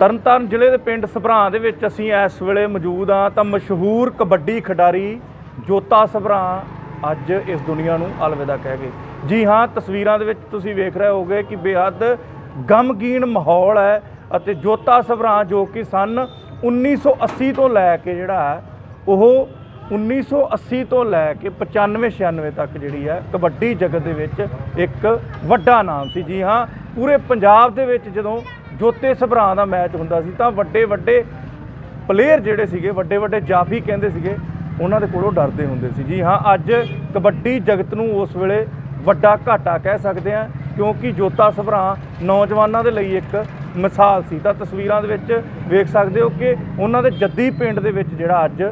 ਤਰਨਤਾਰਨ ਜ਼ਿਲ੍ਹੇ ਦੇ ਪਿੰਡ ਸਭਰਾਂ ਦੇ ਵਿੱਚ ਅਸੀਂ ਇਸ ਵੇਲੇ ਮੌਜੂਦ ਹਾਂ ਤਾਂ ਮਸ਼ਹੂਰ ਕਬੱਡੀ ਖਿਡਾਰੀ ਜੋਤਾ ਸਭਰਾਂ ਅੱਜ ਇਸ ਦੁਨੀਆ ਨੂੰ ਅਲਵਿਦਾ ਕਹਿ ਗਏ। ਜੀ ਹਾਂ, ਤਸਵੀਰਾਂ ਦੇ ਵਿੱਚ ਤੁਸੀਂ ਵੇਖ ਰਹੇ ਹੋਗੇ ਕਿ ਬੇਹੱਦ ਗਮਗੀਨ ਮਾਹੌਲ ਹੈ ਅਤੇ ਜੋਤਾ ਸਭਰਾਂ ਜੋ ਕਿ ਸਨ 1980 ਤੋਂ ਲੈ ਕੇ ਜਿਹੜਾ ਹੈ, ਉਹ 1980 ਤੋਂ ਲੈ ਕੇ 95 96 ਤੱਕ ਜਿਹੜੀ ਹੈ, ਕਬੱਡੀ ਜਗਤ ਦੇ ਵਿੱਚ ਇੱਕ ਵੱਡਾ ਨਾਮ ਸੀ। ਜੀ ਹਾਂ, ਪੂਰੇ ਪੰਜਾਬ ਦੇ ਵਿੱਚ ਜਦੋਂ ਜੋਤੇ ਸਭਰਾ ਦਾ ਮੈਚ ਹੁੰਦਾ ਸੀ, ਤਾਂ ਵੱਡੇ ਵੱਡੇ ਪਲੇਅਰ ਜਿਹੜੇ ਸੀਗੇ, ਵੱਡੇ ਵੱਡੇ ਜਾਫੀ ਕਹਿੰਦੇ ਸੀਗੇ, ਉਹਨਾਂ ਦੇ ਕੋਲੋਂ ਡਰਦੇ ਹੁੰਦੇ ਸੀ। ਜੀ ਹਾਂ, ਅੱਜ ਕਬੱਡੀ ਜਗਤ ਨੂੰ ਉਸ ਵੇਲੇ ਵੱਡਾ ਘਾਟਾ ਕਹਿ ਸਕਦੇ ਆ ਕਿਉਂਕਿ ਜੋਤਾ ਸਭਰਾ ਨੌਜਵਾਨਾਂ ਦੇ ਲਈ ਇੱਕ ਮਿਸਾਲ ਸੀ। ਤਾਂ ਤਸਵੀਰਾਂ ਦੇ ਵਿੱਚ ਵੇਖ ਸਕਦੇ ਹੋ ਕਿ ਉਹਨਾਂ ਦੇ ਜੱਦੀ ਪਿੰਡ ਦੇ ਵਿੱਚ ਜਿਹੜਾ ਅੱਜ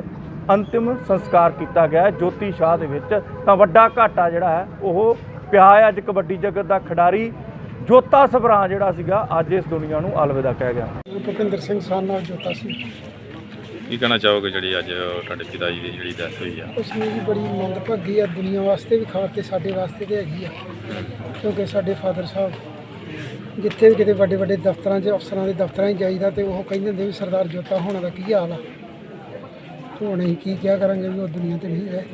ਅੰਤਿਮ ਸੰਸਕਾਰ ਕੀਤਾ ਗਿਆ ਜੋਤੀ ਸ਼ਾਹ ਦੇ ਵਿੱਚ। ਤਾਂ ਵੱਡਾ ਘਾਟਾ ਜਿਹੜਾ ਹੈ, ਉਹ ਪਿਆ ਹੈ ਅੱਜ ਕਬੱਡੀ ਜਗਤ ਦਾ ਖਿਡਾਰੀ ਜੋਤਾ ਸਭਰਾਂ ਜਿਹੜਾ ਸੀਗਾ ਅੱਜ ਇਸ ਦੁਨੀਆ ਨੂੰ ਅਲਵਿਦਾ ਕਹਿ ਗਿਆ। ਭੁਪਿੰਦਰ ਸਿੰਘ ਸਾਨ ਨਾਲ ਜੋਤਾ ਸੀ। ਕੀ ਕਹਿਣਾ ਚਾਹੋਗੇ ਜਿਹੜੀ ਅੱਜ ਤੁਹਾਡੇ ਪਿਤਾ ਜੀ ਦੀ ਜਿਹੜੀ ਡੈਥ ਹੋਈ ਆ? ਉਸ ਨੂੰ ਵੀ ਬੜੀ ਮੰਦਭਾਗੀ ਆ ਦੁਨੀਆ ਵਾਸਤੇ ਵੀ ਖਾਸ ਤੇ ਸਾਡੇ ਵਾਸਤੇ ਤੇ ਹੈਗੀ ਆ। ਕਿਉਂਕਿ ਸਾਡੇ ਫਾਦਰ ਸਾਹਿਬ ਜਿੱਥੇ ਵੀ ਕਿਤੇ ਵੱਡੇ ਵੱਡੇ ਦਫ਼ਤਰਾਂ 'ਚ ਅਫਸਰਾਂ ਦੇ ਦਫ਼ਤਰਾਂ 'ਚ ਜਾਈਦਾ ਤੇ ਉਹ ਕਹਿੰਦੇ ਹੁੰਦੇ ਵੀ ਸਰਦਾਰ ਜੋਤਾ ਹੋਣਾ ਦਾ ਕੀ ਹਾਲ ਆ। ਹੁਣ ਅਸੀਂ ਕੀ ਕਿਹਾ ਕਰਾਂਗੇ ਵੀ ਉਹ ਦੁਨੀਆ ਤੇ ਨਹੀਂ ਹੈ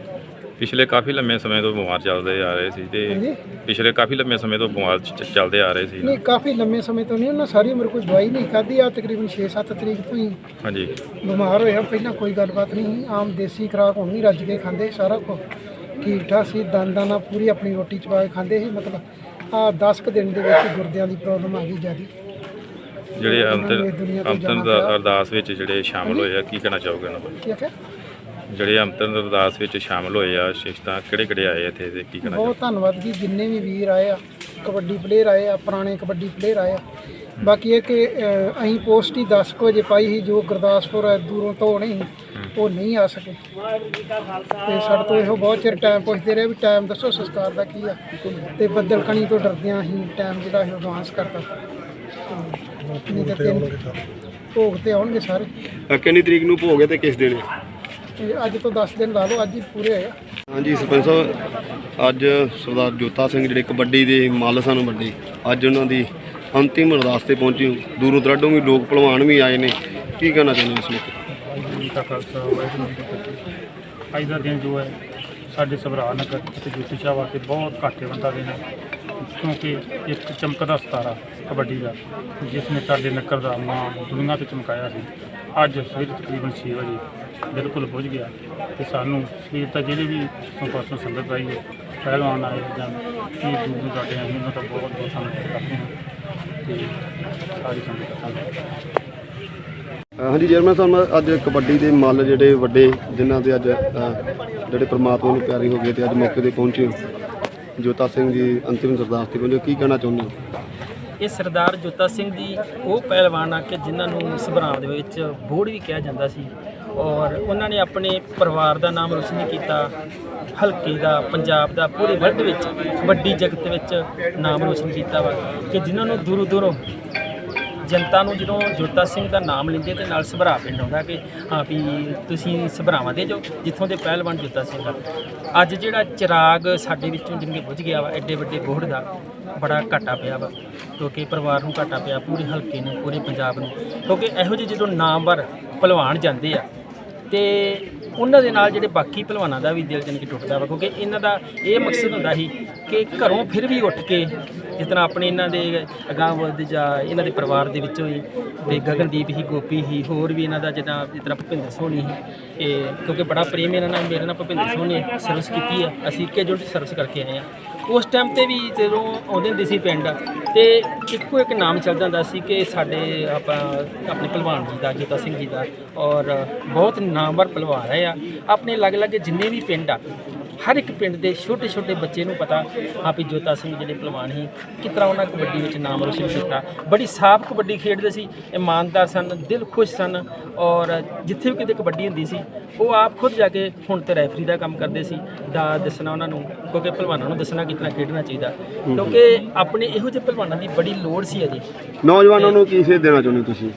ਪਿਛਲੇ ਕਾਫੀ ਲੰਮੇ ਸਮੇਂ ਤੋਂ ਬਿਮਾਰ ਚੱਲਦੇ ਆ ਰਹੇ ਸੀ ਤੇ ਹਾਂਜੀ। ਪਿਛਲੇ ਕਾਫੀ ਲੰਮੇ ਸਮੇਂ ਤੋਂ ਬਿਮਾਰ ਚ- ਚ- ਚੱਲਦੇ ਆ ਰਹੇ ਸੀ। ਨਹੀਂ ਕਾਫੀ ਲੰਮੇ ਸਮੇਂ ਤੋਂ ਨਹੀਂ ਉਹਨਾਂ ਸਾਰੀ ਉਮਰ ਕੋਈ ਦਵਾਈ ਨਹੀਂ ਖਾਧੀ। ਆ ਤਕਰੀਬਨ 6-7 ਤਰੀਕ ਤੋਂ ਹੀ ਹਾਂਜੀ। ਬਿਮਾਰ ਹੋਇਆ ਪਹਿਲਾਂ ਕੋਈ ਗੱਲਬਾਤ ਨਹੀਂ ਸੀ। ਆਮ ਦੇਸੀ ਖੁਰਾਕ ਹੁਣ ਵੀ ਰੱਜ ਕੇ ਖਾਂਦੇ ਸਾਰਾ ਕੁਝ ਠੀਕ ਠਾਕ ਸੀ ਦੰਦਾਂ ਨਾਲ ਪੂਰੀ ਆਪਣੀ ਰੋਟੀ ਚਬਾ ਕੇ ਖਾਂਦੇ ਸੀ। ਮਤਲਬ ਆ 10 ਕੁ ਦਿਨ ਦੇ ਵਿੱਚ ਗੁਰਦਿਆਂ ਦੀ ਪ੍ਰੋਬਲਮ ਆ ਗਈ ਜਿਆਦੀ। ਜਿਹੜੇ ਅੰਤਰ ਅੰਤਰ। ਅਰਦਾਸ ਵਿੱਚ ਜਿਹੜੇ ਸ਼ਾਮਲ ਹੋਏ ਆ ਕੀ ਕਹਿਣਾ ਚਾਹੋਗੇ ਉਹਨਾਂ ਬਾਰੇ ਕੀ ਆਖਿਆ ਜਿਹੜੇ ਅੰਤਰ ਅਰਦਾਸ ਵਿੱਚ ਸ਼ਾਮਲ ਹੋਏ ਆ ਸ਼ਿਸ਼ਤਾਂ ਕਿਹੜੇ ਕਿਹੜੇ ਆਏ ਇੱਥੇ ਤੇ ਕੀ ਕਹਿਣਾ ਬਹੁਤ ਧੰਨਵਾਦ ਜੀ ਜਿੰਨੇ ਵੀ ਵੀਰ ਆਏ ਆ ਕਬੱਡੀ ਪਲੇਅਰ ਆਏ ਆ ਪੁਰਾਣੇ ਕਬੱਡੀ ਪਲੇਅਰ ਆਏ ਆ। ਬਾਕੀ ਇਹ ਕਿ ਅ, ਅਸੀਂ ਪੋਸਟ ਹੀ 10 ਕੁ ਵਜੇ ਪਾਈ ਸੀ ਜੋ ਗੁਰਦਾਸਪੁਰ ਹੈ ਦੂਰੋਂ ਤੋਂ ਨਹੀਂ ਉਹ ਨਹੀਂ ਆ ਸਕੇ। ਤੇ ਸਾਡੇ ਤੋਂ ਇਹੋ ਬਹੁਤ ਚਿਰ ਟਾਈਮ ਪੁੱਛਦੇ ਰਹੇ ਵੀ ਟਾਈਮ ਦੱਸੋ ਸੰਸਕਾਰ ਦਾ ਕੀ ਆ। ਤੇ ਬੱਦਲ ਕਣੀ ਤੋਂ ਡਰਦਿਆਂ ਅਸੀਂ ਟਾਈਮ ਜਿਹੜਾ ਇਹ ਐਡਵਾਂਸ ਕਰਤਾ। ਤੇ ਨਹੀਂ ਤਾਂ ਤਿੰਨ ਭੋਗ ਤੇ ਆਉਣਗੇ ਸਾਰੇ। ਅ, ਕਿੰਨੀ ਤਰੀਕ ਨੂੰ ਭੋਗ ਹੈ ਤੇ ਕਿਸ ਦਿਨ ਹੈ? ਤੇ ਅੱਜ ਤੋਂ 10 ਦਿਨ ਲਾ ਲਓ ਅੱਜ ਹੀ ਪੂਰੇ ਹੋਏ ਆ। ਹਾਂਜੀ ਸਰਪੰਚ ਸਾਹਿਬ ਅੱਜ ਸਰਦਾਰ ਜੋਤਾ ਸਿੰਘ ਜਿਹੜੇ ਕਬੱਡੀ ਦੇ ਮੱਲ ਸਨ ਵੱਡੇ ਅੱਜ ਉਹਨਾਂ ਦੀ ਅੰਤਿਮ ਅਰਦਾਸ ਤੇ ਪਹੁੰਚੀ ਦੂਰੋਂ ਦਰਾਡੋਂ ਵੀ ਲੋਕ ਭਲਵਾਨ ਵੀ ਆਏ ਨੇ। ਕੀ ਕਹਿਣਾ ਚਾਹੁੰਦੇ ਹੋ ਇਸ ਵਿੱਚ ਵਾਹਿਗੁਰੂ ਜੀ ਕਾ ਖਾਲਸਾ ਵਾਹਿਗੁਰੂ ਜੀ ਕੀ ਫਤਿਹ। ਅੱਜ ਦਾ ਦਿਨ ਜੋ ਹੈ ਸਾਡੇ ਸਭਰਾ ਨਗਰ ਤੇ ਜੋਤੀ ਸ਼ਾਹ ਵਾਸਤੇ ਬਹੁਤ ਘਾਟੇ ਬੰਦਾ ਦਿਨ ਹੈ ਕਿਉਂਕਿ ਇੱਕ ਚਮਕਦਾ ਸਤਾਰਾ ਕਬੱਡੀ ਦਾ ਜਿਸ ਨੇ ਸਾਡੇ ਨਗਰ ਦਾ ਨਾਮ ਦੁਨੀਆ ਤੇ ਚਮਕਾਇਆ ਸੀ। ਅੱਜ ਸਵੇਰ ਤਕਰੀਬਨ 6 ਵਜੇ ਬਿਲਕੁਲ ਪੁੱਜ ਗਿਆ ਤੇ ਸਾਨੂੰ ਸਵੇਰ ਤੱਕ ਜਿਹੜੇ ਵੀ ਸੰਪਰਸੋਂ ਸੰਗਤ ਆਈ ਹੈ ਪਹਿਲਵਾਨ ਆਏ ਜਾਂ ਕੀ ਦੂਰ ਦੂਰ ਸਾਡੇ ਆਏ ਉਹਨਾਂ ਦਾ ਬਹੁਤ ਬਹੁਤ ਧੰਨਵਾਦ ਕਰਦੇ ਹਾਂ ਤੇ ਸਾਰੀ ਸੰਗਤ ਦਾ ਧੰਨਵਾਦ ਹਾਂਜੀ ਚੇਅਰਮੈਨ ਸਾਹਿਬ ਅੱਜ ਕਬੱਡੀ ਦੇ ਮੱਲ ਜਿਹੜੇ ਵੱਡੇ ਜਿਨ੍ਹਾਂ ਦੇ ਅੱਜ ਅ, ਜਿਹੜੇ ਪ੍ਰਮਾਤਮਾ ਨੂੰ ਪਿਆਰੇ ਹੋ ਗਏ ਤੇ ਅੱਜ ਮੌਕੇ ਤੇ ਪਹੁੰਚੇ ਜੋਤਾ ਸਿੰਘ ਜੀ ਅੰਤਿਮ ਅਰਦਾਸ ਤੇ ਪਹੁੰਚੇ ਕੀ ਕਹਿਣਾ ਚਾਹੁੰਦੇ ਹੋ? ਇਹ ਸਰਦਾਰ ਜੋਤਾ ਸਿੰਘ ਜੀ ਉਹ ਪਹਿਲਵਾਨ ਆ ਕਿ ਜਿਨ੍ਹਾਂ ਨੂੰ ਸਭਰਾਮ ਦੇ ਵਿੱਚ ਬੋੜ ਵੀ ਕਿਹਾ ਜਾਂਦਾ ਸੀ। ਔਰ ਉਹਨਾਂ ਨੇ ਆਪਣੇ ਪਰਿਵਾਰ ਦਾ ਨਾਮ ਰੋਸ਼ਨ ਕੀਤਾ, ਹਲਕੇ ਦਾ, ਪੰਜਾਬ ਦਾ, ਪੂਰੇ ਵਰਲਡ ਵਿੱਚ ਵੱਡੀ ਜਗਤ ਵਿੱਚ ਨਾਮ ਰੋਸ਼ਨ ਕੀਤਾ ਵਾ ਕਿ ਜਿਨ੍ਹਾਂ ਨੂੰ ਦੂਰੋਂ ਦੂਰੋਂ ਜਨਤਾ ਨੂੰ ਜਦੋਂ ਜੋਤਾ ਸਿੰਘ ਦਾ ਨਾਮ ਲੈਂਦੇ ਤੇ ਨਾਲ ਸਭਰਾ ਪਿੰਡ ਆਉਂਦਾ ਕਿ ਹਾਂ ਵੀ ਤੁਸੀਂ ਸਭਰਾਵਾਂ ਦੇ ਜੋ, ਜਿੱਥੋਂ ਦੇ ਪਹਿਲਵਾਨ ਜੋਤਾ ਸਿੰਘ ਆ। ਅੱਜ ਜਿਹੜਾ ਚਿਰਾਗ ਸਾਡੇ ਵਿੱਚੋਂ ਜਿੰਨੇ ਬੁਝ ਗਿਆ ਵਾ, ਐਡੇ ਵੱਡੇ ਬੋਹੜ ਦਾ ਬੜਾ ਘਾਟਾ ਪਿਆ ਵਾ, ਕਿਉਂਕਿ ਪਰਿਵਾਰ ਨੂੰ ਘਾਟਾ ਪਿਆ, ਪੂਰੇ ਹਲਕੇ ਨੂੰ, ਪੂਰੇ ਪੰਜਾਬ ਨੂੰ, ਕਿਉਂਕਿ ਇਹੋ ਜਿਹੇ ਜਦੋਂ ਨਾਮਵਰ ਪਹਿਲਵਾਨ ਜਾਂਦੇ ਆ ਤੇ ਉਹਨਾਂ ਦੇ ਨਾਲ ਜਿਹੜੇ ਬਾਕੀ ਪਹਿਲਵਾਨਾਂ ਦਾ ਵੀ ਦਿਲ ਜਨ ਕੇ ਟੁੱਟਦਾ ਵਾ, ਕਿਉਂਕਿ ਇਹਨਾਂ ਦਾ ਇਹ ਮਕਸਦ ਹੁੰਦਾ ਸੀ ਕਿ ਘਰੋਂ ਫਿਰ ਵੀ ਉੱਠ ਕੇ ਜਿਸ ਤਰ੍ਹਾਂ ਆਪਣੇ ਇਹਨਾਂ ਦੇ ਅਗਾਂਹ ਵਧਦੇ ਜਾਂ ਇਹਨਾਂ ਦੇ ਪਰਿਵਾਰ ਦੇ ਵਿੱਚੋਂ ਹੀ ਤੇ ਗਗਨਦੀਪ ਹੀ, ਗੋਪੀ ਹੀ, ਹੋਰ ਵੀ ਇਹਨਾਂ ਦਾ ਜਿੱਦਾਂ, ਜਿਸ ਤਰ੍ਹਾਂ ਭੁਪਿੰਦਰ ਸੋਹਣੀ ਸੀ ਇਹ ਕਿਉਂਕਿ ਬੜਾ ਪ੍ਰੇਮ ਇਹਨਾਂ ਨਾਲ, ਮੇਰੇ ਨਾਲ ਭੁਪਿੰਦਰ ਸੋਹਣੀ ਸਰਵਿਸ ਕੀਤੀ ਆ। ਅਸੀਂ ਇੱਕੇ ਜੁਟ ਸਰਵਿਸ ਕਰਕੇ ਆਏ ਆ ਉਸ ਟਾਈਮ ਤੇ ਵੀ ਜਦੋਂ ਆਉਂਦੇ ਹੁੰਦੇ ਸੀ ਪਿੰਡ, ਤੇ ਇੱਕੋ ਇੱਕ ਨਾਮ ਚੱਲਦਾ ਹੁੰਦਾ ਸੀ ਕਿ ਸਾਡੇ ਆਪਾਂ, ਆਪਣੇ ਪਹਿਲਵਾਨ ਜੀ ਦਾ, ਜੋਤਾ ਸਿੰਘ ਜੀ ਦਾ। ਔਰ ਬਹੁਤ ਨਾਮਵਰ ਪਹਿਲਵਾਨ ਰਹੇ ਆ। ਆਪਣੇ ਅਲੱਗ-ਅਲੱਗ ਜਿੰਨੇ ਵੀ ਪਿੰਡ ਆ ਹਰ ਇੱਕ ਪਿੰਡ ਦੇ ਛੋਟੇ ਛੋਟੇ ਬੱਚੇ ਨੂੰ ਪਤਾ ਆ ਵੀ ਜੋਤਾ ਸਿੰਘ ਜਿਹੜੇ ਪਹਿਲਵਾਨ ਸੀ ਕਿਸ ਤਰ੍ਹਾਂ ਉਹਨਾਂ ਕਬੱਡੀ ਵਿੱਚ ਨਾਮ ਰੋਸ਼ਨ ਕੀਤਾ। ਬੜੀ ਸਾਫ਼ ਕਬੱਡੀ ਖੇਡਦੇ ਸੀ ਇਮਾਨਦਾਰ ਸਨ ਦਿਲ ਖੁਸ਼ ਸਨ ਔਰ ਜਿੱਥੇ ਵੀ ਕਿਤੇ ਕਬੱਡੀ ਹੁੰਦੀ ਸੀ ਉਹ ਆਪ ਖੁਦ ਜਾ ਕੇ ਹੁਣ ਤੇ ਰੈਫਰੀ ਦਾ ਕੰਮ ਕਰਦੇ ਸੀ। ਦਾ ਦੱਸਣਾ ਉਹਨਾਂ ਨੂੰ ਕਿਉਂਕਿ ਪਹਿਲਵਾਨਾਂ ਨੂੰ ਦੱਸਣਾ ਕਿਸ ਤਰ੍ਹਾਂ ਖੇਡਣਾ ਚਾਹੀਦਾ। ਕਿਉਂਕਿ ਆਪਣੇ ਇਹੋ ਜਿਹੇ ਪਹਿਲਵਾਨਾਂ ਦੀ ਬੜੀ ਲੋੜ ਸੀ ਅਜੇ। ਨੌਜਵਾਨਾਂ ਨੂੰ ਕੀ ਸੇਧ ਦੇਣਾ ਚਾਹੁੰਦੇ ਤੁਸੀਂ?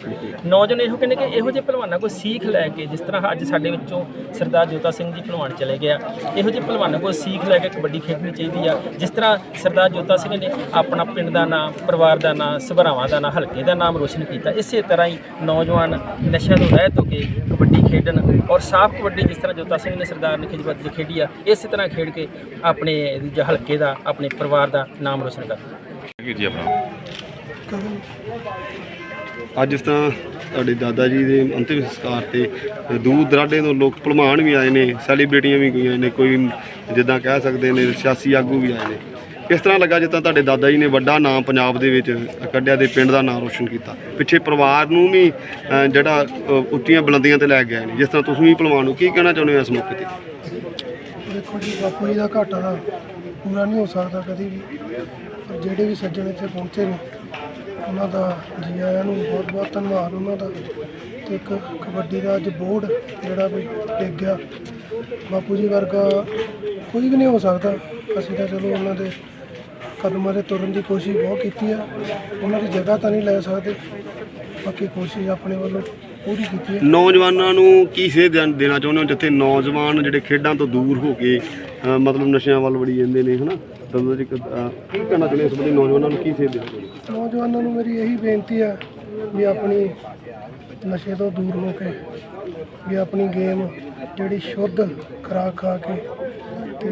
ਨੌਜਵਾਨ ਇਹੋ ਕਹਿੰਦੇ ਕਿ ਇਹੋ ਜਿਹੇ ਪਹਿਲਵਾਨਾਂ ਕੋਲ ਸੀਖ ਲੈ ਕੇ ਜਿਸ ਤਰ੍ਹਾਂ ਅੱਜ ਸਾਡੇ ਵਿੱਚੋਂ ਸਰਦਾਰ ਜੋਤਾ ਸਿੰਘ ਜੀ ਪਹਿਲਵਾਨ ਚਲੇ ਗਿਆ ਇਹੋ ਜਿਹੇ ਪਹਿਲਵਾਨਾਂ ਕੋਲ ਸੀਖ ਲੈ ਕੇ ਕਬੱਡੀ ਖੇਡਣੀ ਚਾਹੀਦੀ ਆ। ਜਿਸ ਤਰ੍ਹਾਂ ਸਰਦਾਰ ਜੋਤਾ ਸਿੰਘ ਨੇ ਆਪਣਾ ਪਿੰਡ ਦਾ ਨਾਮ ਪਰਿਵਾਰ ਦਾ ਨਾਮ ਸਭਰਾਵਾਂ ਦਾ ਨਾਮ ਹਲਕੇ ਦਾ ਨਾਮ ਰੋਸ਼ਨ ਕੀਤਾ। ਇਸੇ ਤਰ੍ਹਾਂ ਹੀ ਨੌਜਵਾਨ ਨਸ਼ਿਆਂ ਤੋਂ ਰਹਿਤ ਹੋ ਕੇ ਕਬੱਡੀ ਖੇਡਣ ਔਰ ਸਾਫ਼ ਕਬੱਡੀ ਜਿਸ ਤਰ੍ਹਾਂ ਜੋਤਾ ਸਿੰਘ ਨੇ ਸਰਦਾਰ ਨੇ ਖਿਜਵਤ ਦੀ ਖੇਡੀ ਆ ਇਸੇ ਤਰ੍ਹਾਂ ਖੇਡ ਕੇ ਆਪਣੇ ਦੂਜਾ ਹਲਕੇ ਦਾ ਆਪਣੇ ਪਰਿਵਾਰ ਦਾ ਨਾਮ ਰੋਸ਼ਨ ਕਰਨ ਜੀ ਆਪਣਾ? ਅੱਜ ਜਿਸ ਤਰ੍ਹਾਂ ਤੁਹਾਡੇ ਦਾਦਾ ਜੀ ਦੇ ਅੰਤਿਮ ਸੰਸਕਾਰ ਤੇ ਦੂਰ ਦਰਾਡੇ ਤੋਂ ਲੋਕ ਭਲਮਾਨ ਵੀ ਆਏ ਨੇ ਸੈਲੀਬ੍ਰਿਟੀਆਂ ਵੀ ਗਈਆਂ ਨੇ, ਕੋਈ ਜਿੱਦਾਂ ਕਹਿ ਸਕਦੇ ਨੇ, ਸਿਆਸੀ ਆਗੂ ਵੀ ਆਏ ਨੇ। ਕਿਸ ਤਰ੍ਹਾਂ ਲੱਗਾ ਜਿੱਦਾਂ ਤੁਹਾਡੇ ਦਾਦਾ ਜੀ ਨੇ ਵੱਡਾ ਨਾਮ ਪੰਜਾਬ ਦੇ ਵਿੱਚ ਕੱਢਿਆ ਦੇ ਪਿੰਡ ਦਾ ਨਾਮ ਰੋਸ਼ਨ ਕੀਤਾ। ਪਿੱਛੇ ਪਰਿਵਾਰ ਨੂੰ ਵੀ ਜਿਹੜਾ ਉੱਚੀਆਂ ਬੁਲੰਦੀਆਂ ਤੇ ਲੈ ਕੇ ਗਏ ਨੇ। ਜਿਸ ਤਰ੍ਹਾਂ ਤੁਸੀਂ ਵੀ ਭਲਵਾਨ ਨੂੰ ਕੀ ਕਹਿਣਾ ਚਾਹੁੰਦੇ ਹੋ ਇਸ ਮੌਕੇ ਤੇ? ਦੇਖੋ ਜੀ ਬਾਪੂ ਜੀ ਦਾ ਘਾਟਾ ਪੂਰਾ ਨਹੀਂ ਹੋ ਸਕਦਾ ਕਦੀ ਵੀ। ਜਿਹੜੇ ਵੀ ਸੱਜਣ ਇੱਥੇ ਪਹੁੰਚੇ ਨੇ ਉਹਨਾਂ ਦਾ ਜੀ ਆਇਆਂ ਨੂੰ ਬਹੁਤ ਬਹੁਤ ਧੰਨਵਾਦ ਉਹਨਾਂ ਦਾ ਤੇ ਇੱਕ ਕਬੱਡੀ ਦਾ ਅੱਜ ਬੋਰਡ ਜਿਹੜਾ ਵੀ ਡਿੱਗ ਗਿਆ। ਬਾਪੂ ਜੀ ਵਰਗਾ ਕੋਈ ਵੀ ਨਹੀਂ ਹੋ ਸਕਦਾ। ਅਸੀਂ ਤਾਂ ਚਲੋ ਉਹਨਾਂ ਦੇ ਕਦਮਾਂ ਤੇ ਤੁਰਨ ਦੀ ਕੋਸ਼ਿਸ਼ ਬਹੁਤ ਕੀਤੀ ਆ। ਉਹਨਾਂ ਦੀ ਜਗ੍ਹਾ ਤਾਂ ਨਹੀਂ ਲੈ ਸਕਦੇ। ਬਾਕੀ ਕੋਸ਼ਿਸ਼ ਆਪਣੇ ਵੱਲੋਂ ਪੂਰੀ ਕੀਤੀ ਹੈ ਨੌਜਵਾਨਾਂ ਨੂੰ ਕੀ ਸੇਧ ਦੇਣਾ ਚਾਹੁੰਦੇ ਹੋ? ਜਿੱਥੇ ਨੌਜਵਾਨ ਜਿਹੜੇ ਖੇਡਾਂ ਤੋਂ ਦੂਰ ਹੋ ਕੇ ਅ, ਮਤਲਬ ਨਸ਼ਿਆਂ ਵੱਲ ਵੜੀ ਜਾਂਦੇ ਨੇ ਹਨਾ? ਕੀ ਕਹਿਣਾ ਚਾਹੁੰਦੇ ਇਸ ਬੰਦੇ ਨੌਜਵਾਨਾਂ ਨੂੰ ਕੀ ਸੇਧ ਦੇਣਾ ਚਾਹੁੰਦੇ ਹੋ? ਨੌਜਵਾਨਾਂ ਨੂੰ ਮੇਰੀ ਇਹੀ ਬੇਨਤੀ ਹੈ ਵੀ ਆਪਣੀ ਨਸ਼ੇ ਤੋਂ ਦੂਰ ਹੋ ਕੇ ਵੀ ਆਪਣੀ ਗੇਮ ਜਿਹੜੀ ਸ਼ੁੱਧ ਖੁਰਾਕ ਖਾ ਕੇ ਤੇ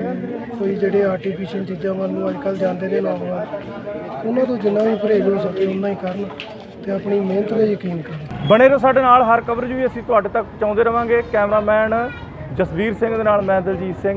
ਕੋਈ ਜਿਹੜੇ ਆਰਟੀਫੀਸ਼ੀਅਲ ਚੀਜ਼ਾਂ ਵੱਲ ਨੂੰ ਅੱਜ ਕੱਲ੍ਹ ਜਾਂਦੇ ਨੇ ਨੌਜਵਾਨ ਉਹਨਾਂ ਤੋਂ ਜਿੰਨਾ ਵੀ ਪਰਹੇਜ਼ ਹੋ ਸਕੇ ਉਨਾ ਹੀ ਕਰਨ ਤੇ ਆਪਣੀ ਮਿਹਨਤ ਤੇ ਯਕੀਨ ਕਰਨ। ਬਣੇ ਰਹੋ ਸਾਡੇ ਨਾਲ ਹਰ ਕਵਰੇਜ ਵੀ ਅਸੀਂ ਤੁਹਾਡੇ ਤੱਕ ਪਹੁੰਚਾਉਂਦੇ ਰਵਾਂਗੇ। ਕੈਮਰਾਮੈਨ ਜਸਵੀਰ ਸਿੰਘ ਦੇ ਨਾਲ ਮੈਂ ਦਲਜੀਤ ਸਿੰਘ।